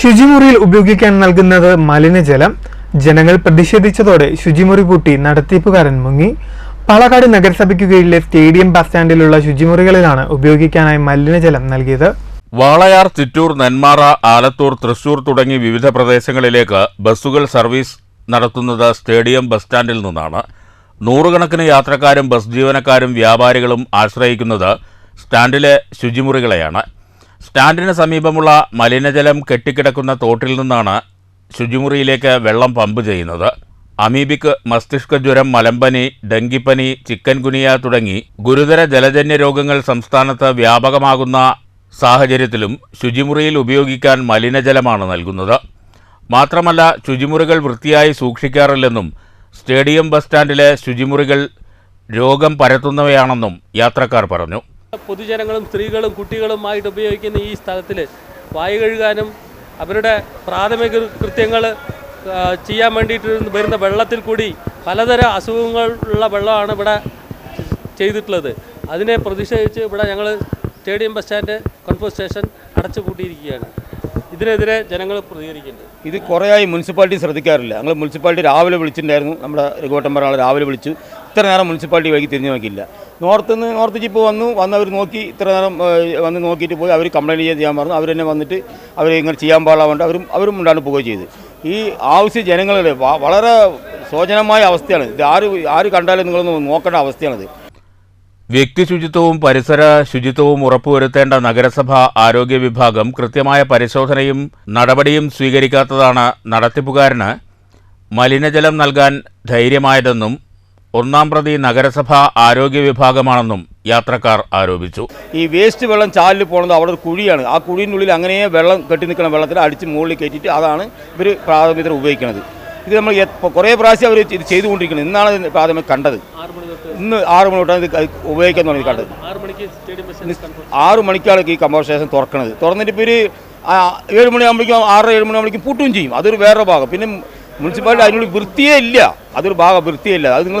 ശുചിമുറിയിൽ ഉപയോഗിക്കാൻ നൽകുന്നത് മലിനജലം. ജനങ്ങൾ പ്രതിഷേധിച്ചതോടെ ശുചിമുറി പൂട്ടി നടത്തിപ്പുകാരൻ മുങ്ങി. പാലക്കാട് നഗരസഭയ്ക്ക് കീഴിലെ സ്റ്റേഡിയം ബസ് സ്റ്റാൻഡിലുള്ള ശുചിമുറികളിലാണ് ഉപയോഗിക്കാനായി മലിനജലം നൽകിയത്. വാളയാർ ചിറ്റൂർ നെന്മാറ ആലത്തൂർ തൃശൂർ തുടങ്ങി വിവിധ പ്രദേശങ്ങളിലേക്ക് ബസ്സുകൾ സർവീസ് നടത്തുന്നത് സ്റ്റേഡിയം ബസ് സ്റ്റാൻഡിൽ നിന്നാണ്. നൂറുകണക്കിന് യാത്രക്കാരും ബസ് ജീവനക്കാരും വ്യാപാരികളും ആശ്രയിക്കുന്നത് സ്റ്റാൻഡിലെ ശുചിമുറികളെയാണ്. സ്റ്റാൻഡിന് സമീപമുള്ള മലിനജലം കെട്ടിക്കിടക്കുന്ന തോട്ടിൽ നിന്നാണ് ശുചിമുറിയിലേക്ക് വെള്ളം പമ്പ് ചെയ്യുന്നത്. അമീബിക് മസ്തിഷ്ക ജ്വരം മലമ്പനി ഡെങ്കിപ്പനി ചിക്കൻ ഗുനിയ തുടങ്ങി ഗുരുതര ജലജന്യ രോഗങ്ങൾ സംസ്ഥാനത്ത് വ്യാപകമാകുന്ന സാഹചര്യത്തിലും ശുചിമുറിയിൽ ഉപയോഗിക്കാൻ മലിനജലമാണ് നൽകുന്നത്. മാത്രമല്ല ശുചിമുറികൾ വൃത്തിയായി സൂക്ഷിക്കാറില്ലെന്നും സ്റ്റേഡിയം ബസ് സ്റ്റാൻഡിലെ ശുചിമുറികൾ രോഗം പരത്തുന്നവയാണെന്നും യാത്രക്കാർ പറഞ്ഞു. പൊതുജനങ്ങളും സ്ത്രീകളും കുട്ടികളുമായിട്ട് ഉപയോഗിക്കുന്ന ഈ സ്ഥലത്തിൽ വായു കഴുകാനും അവരുടെ പ്രാഥമിക കൃത്യങ്ങൾ ചെയ്യാൻ വേണ്ടിയിട്ട് വരുന്ന വെള്ളത്തിൽ കൂടി പലതരം അസുഖങ്ങളുള്ള വെള്ളമാണ് ഇവിടെ ചെയ്തിട്ടുള്ളത്. അതിനെ പ്രതിഷേധിച്ച് ഇവിടെ ഞങ്ങൾ സ്റ്റേഡിയം ബസ് സ്റ്റാൻഡ് കൺഫോ സ്റ്റേഷൻ അടച്ചു പൂട്ടിയിരിക്കുകയാണ്. ഇതിനെതിരെ ജനങ്ങൾ പ്രതികരിക്കുന്നുണ്ട്. ഇത് കുറേയായി മുനിസിപ്പാലിറ്റി ശ്രദ്ധിക്കാറില്ല. ഞങ്ങൾ മുനിസിപ്പാലിറ്റി രാവിലെ വിളിച്ചിട്ടുണ്ടായിരുന്നു. നമ്മുടെ രഘുവട്ടം പറഞ്ഞ രാവിലെ വിളിച്ചു. ഇത്ര നേരം മുനിസിപ്പാലിറ്റി വൈകി തിരിഞ്ഞു നോക്കിയില്ല. നോർത്ത് നിന്ന് നോർത്ത് ജിപ്പ് വന്നു വന്ന് അവർ നോക്കി ഇത്ര നേരം വന്ന് നോക്കിയിട്ട് പോയി അവർ കംപ്ലയിന്റ് ചെയ്യാൻ ചെയ്യാൻ പറഞ്ഞു. അവർ തന്നെ വന്നിട്ട് അവർ ഇങ്ങനെ ചെയ്യാൻ പാടില്ല അവരും അവരും ഉണ്ടാണ്ട് പോവുകയും ചെയ്ത്. ഈ ആവശ്യ ജനങ്ങളുടെ വളരെ ശോചനമായ അവസ്ഥയാണ്. ഇത് ആര് ആര് കണ്ടാലും നിങ്ങളൊന്ന് നോക്കേണ്ട അവസ്ഥയാണിത്. വ്യക്തി ശുചിത്വവും പരിസര ശുചിത്വവും ഉറപ്പുവരുത്തേണ്ട നഗരസഭ ആരോഗ്യ വിഭാഗം കൃത്യമായ പരിശോധനയും നടപടിയും സ്വീകരിക്കാത്തതാണ് നടത്തിപ്പുകാരന് മലിനജലം നൽകാൻ ധൈര്യമായതെന്നും ഒന്നാം പ്രതി നഗരസഭ ആരോഗ്യ വിഭാഗമാണെന്നും യാത്രക്കാർ ആരോപിച്ചു. ഈ വേസ്റ്റ് വെള്ളം ചാലിൽ പോകുന്നത് അവിടെ ഒരു കുഴിയാണ്. ആ കുഴിനുള്ളിൽ അങ്ങനെ വെള്ളം കെട്ടി നിൽക്കുന്ന വെള്ളത്തിൽ അടിച്ച് മുകളിൽ കയറ്റിയിട്ട് അതാണ് ഇവർ പ്രാഥമികത്തിന് ഉപയോഗിക്കുന്നത്. ഇത് നമ്മൾ കുറേ പ്രാവശ്യം അവർ ഇത് ചെയ്തുകൊണ്ടിരിക്കുന്നത് ഇന്നാണ് പ്രാഥമിക കണ്ടത്. ഇന്ന് ആറ് മണി തൊട്ടാണ് ഇത് ഉപയോഗിക്കാൻ തുടങ്ങി കണ്ടത്. ആറ് മണിക്കാണ് ഈ കമ്പോസ്റ്റ് സ്റ്റേഷൻ തുറക്കണത്. തുറന്നിട്ട് ഇപ്പോൾ ഒരു ഏഴ് മണിയാകുമ്പോഴേക്കും ആറ് ഏഴ് മണിയാകുമ്പോഴേക്കും പൂട്ടുകയും ചെയ്യും. അതൊരു വേറെ ഭാഗം. പിന്നെ മുനിസിപ്പാലിറ്റി അതിനുള്ളിൽ വൃത്തിയേ ഇല്ല. അതൊരു ഭാഗം വൃത്തിയേ ഇല്ല. അത് നിങ്ങൾ